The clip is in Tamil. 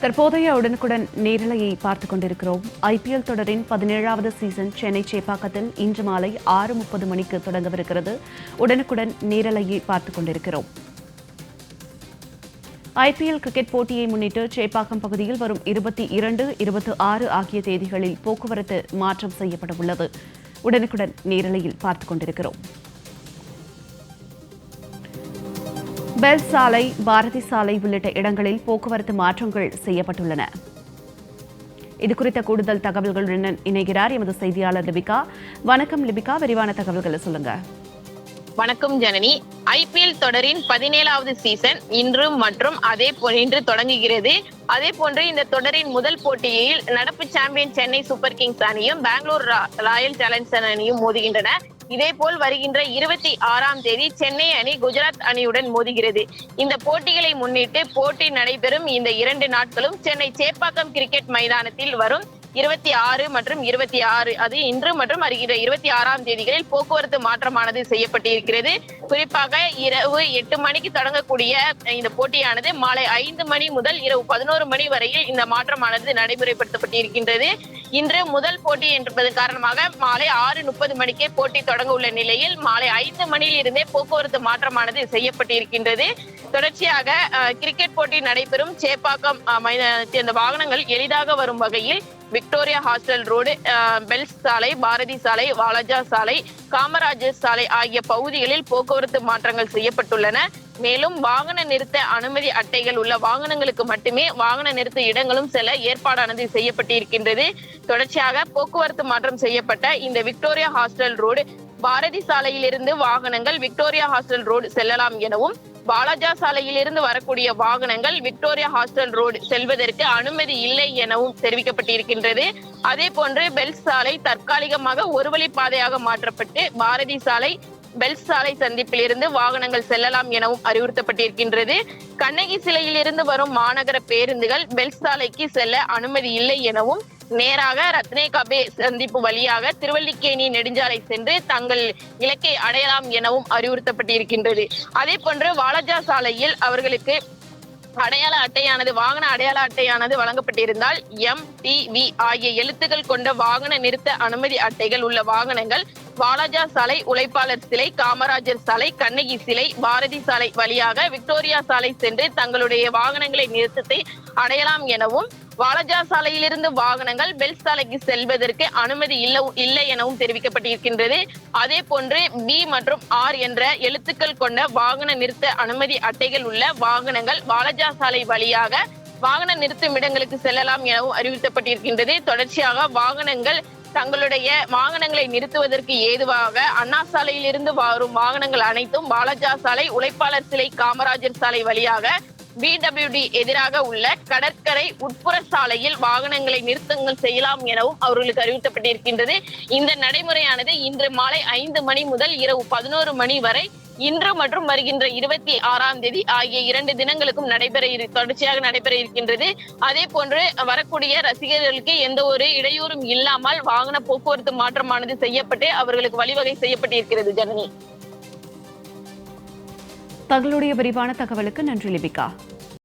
தற்போதைய உடனுக்குடன் நேரலையை பார்த்துக் கொண்டிருக்கிறோம். ஐபிஎல் தொடரின் பதினேழாவது சீசன் சென்னை சேப்பாக்கத்தில் இன்று மாலை ஆறு முப்பது மணிக்கு தொடங்கவிருக்கிறது. உடனுக்குடன் நேரலையை பார்த்துக் கொண்டிருக்கிறோம். ஐபிஎல் கிரிக்கெட் போட்டியை முன்னிட்டு சேப்பாக்கம் பகுதியில் வரும் இருபத்தி இரண்டு இருபத்தி ஆறு ஆகிய தேதிகளில் போக்குவரத்து மாற்றம் செய்யப்பட உள்ளது உடனுக்குடன் நேரலையில் பார்த்துக் கொண்டிருக்கிறோம். பெல் சாலை பாரதி சாலை உள்ளிட்ட இடங்களில் போக்குவரத்து மாற்றங்கள் செய்யப்பட்டுள்ளன. இது குறித்த கூடுதல் தகவல்களுடன் இணைகிறார் எமது செய்தியாளர் லிபிகா. வணக்கம் லிபிகா விரிவான தகவல்களை சொல்லுங்க. வணக்கம் ஜனனி. ஐபிஎல் தொடரின் பதினேழாவது சீசன் இன்று மற்றும் அதே போல் இன்று தொடங்குகிறது. அதே போன்று இந்த தொடரின் முதல் போட்டியில் நடப்பு சாம்பியன் சென்னை சூப்பர் கிங்ஸ் அணியும் பெங்களூர் ரா- ராயல் சேலஞ்சர்ஸ் அணியும் மோதுகின்றன. இதேபோல் வருகின்ற இருபத்தி ஆறாம் தேதி சென்னை அணி குஜராத் அணியுடன் மோதுகிறது. இந்த போட்டிகளை முன்னிட்டு போட்டி நடைபெறும் இந்த இரண்டு நாட்களும் சென்னை சேப்பாக்கம் கிரிக்கெட் மைதானத்தில் வரும். இருபத்தி ஆறு மற்றும் இருபத்தி ஆறு அது இன்று மற்றும் வருகின்ற இருபத்தி ஆறாம் தேதிகளில் போக்குவரத்து மாற்றமானது செய்யப்பட்டிருக்கிறது. குறிப்பாக இரவு எட்டு மணிக்கு தொடங்கக்கூடிய இந்த போட்டியானது மாலை ஐந்து மணி முதல் இரவு பதினோரு மணி வரையில் இந்த மாற்றமானது நடைமுறைப்படுத்தப்பட்டிருக்கின்றது. இன்று முதல் போட்டி என்பது காரணமாக மாலை ஆறு முப்பது மணிக்கே போட்டி தொடங்க உள்ள நிலையில் மாலை ஐந்து மணியில் இருந்தே போக்குவரத்து மாற்றமானது செய்யப்பட்டிருக்கின்றது. தொடர்ச்சியாக கிரிக்கெட் போட்டி நடைபெறும் சேப்பாக்கம் அஹ், மைதானத்தில் இந்த வாகனங்கள் எளிதாக வரும் வகையில் விக்டோரியா ஹாஸ்டல் ரோடு பெல்ஸ் சாலை பாரதி சாலை வாலாஜா சாலை காமராஜர் சாலை ஆகிய பகுதிகளில் போக்குவரத்து மாற்றங்கள் செய்யப்பட்டுள்ளன. மேலும் வாகன நிறுத்த அனுமதி அட்டைகள் உள்ள வாகனங்களுக்கு மட்டுமே வாகன நிறுத்த இடங்களும் செல்ல ஏற்பாடானது செய்யப்பட்டிருக்கின்றது. தொடர்ச்சியாக போக்குவரத்து மாற்றம் செய்யப்பட்ட இந்த விக்டோரியா ஹாஸ்டல் ரோடு பாரதி சாலையிலிருந்து வாகனங்கள் விக்டோரியா ஹாஸ்டல் ரோடு செல்லலாம் எனவும் பாலாஜா சாலையிலிருந்து வரக்கூடிய வாகனங்கள் விக்டோரியா ஹாஸ்டல் ரோடு செல்வதற்கு அனுமதி இல்லை எனவும் தெரிவிக்கப்பட்டிருக்கின்றது. அதே போன்று பெல்ஸ் சாலை தற்காலிகமாக ஒரு வழி பாதையாக மாற்றப்பட்டு பாரதி சாலை பெல்ட் சாலை சந்திப்பில் இருந்து வாகனங்கள் செல்லலாம் எனவும் அறிவுறுத்தப்பட்டிருக்கின்றது. கண்ணகி சிலையிலிருந்து வரும் மாநகர பேருந்துகள் பெல்ட் சாலைக்கு செல்ல அனுமதி இல்லை எனவும் நேராக ரத்னே கபே சந்திப்பு வழியாக திருவல்லிக்கேணி நெடுஞ்சாலை சென்று தங்கள் இலக்கை அடையலாம் எனவும் அறிவுறுத்தப்பட்டிருக்கின்றது. அதே போன்று வாலஜா சாலையில் அவர்களுக்கு அடையாள அட்டையானது வாகன அடையாள அட்டையானது வழங்கப்பட்டிருந்தால் எம் டி வி ஆகிய எழுத்துக்கள் கொண்ட வாகன நிறுத்த அனுமதி அட்டைகள் உள்ள வாகனங்கள் வாலாஜா சாலை உழைப்பாளர் சிலை காமராஜர் சாலை கண்ணகி சிலை பாரதி சாலை வழியாக விக்டோரியா சாலை சென்று தங்களுடைய வாகனங்களை நிறுத்தத்தை அடையலாம் எனவும் வாலாஜா சாலையிலிருந்து வாகனங்கள் பெல் சாலைக்கு செல்வதற்கு அனுமதி இல்ல இல்லை எனவும் தெரிவிக்கப்பட்டிருக்கின்றது. அதே போன்று பி மற்றும் ஆர் என்ற எழுத்துக்கள் கொண்ட வாகன நிறுத்த அனுமதி அட்டைகள் உள்ள வாகனங்கள் வாலாஜா சாலை வழியாக வாகன நிறுத்தும் இடங்களுக்கு செல்லலாம் எனவும் அறிவிக்கப்பட்டிருக்கின்றது தொடர்ச்சியாக வாகனங்கள் தங்களுடைய வாகனங்களை நிறுத்துவதற்கு ஏதுவாக அண்ணா சாலையிலிருந்து வரும் வாகனங்கள் அனைத்தும் பாலாஜா சாலை உழைப்பாளர் சிலை காமராஜர் சாலை வழியாக பிடபிள்யூடி எதிராக உள்ள கடற்கரை உட்புற சாலையில் வாகனங்களை நிறுத்தங்கள் செய்யலாம் எனவும் அவர்களுக்கு அறிவிக்கப்பட்டிருக்கின்றது இந்த நடைமுறையானது இன்று மாலை ஐந்து மணி முதல் இரவு பதினோரு மணி வரை இன்று மற்றும் வருகின்ற இருபத்தி ஆறாம் தேதி ஆகிய இரண்டு தினங்களுக்கும் நடைபெற தொடர்ச்சியாக நடைபெற இருக்கின்றது. அதே போன்று வரக்கூடிய ரசிகர்களுக்கு எந்த ஒரு இடையூறும் இல்லாமல் வாகன போக்குவரத்து மாற்றமானது செய்யப்பட்டு அவர்களுக்கு வழிவகை செய்யப்பட்டிருக்கிறது ஜனனி. தங்களுடைய விரிவான தகவலுக்கு நன்றி லிபிகா.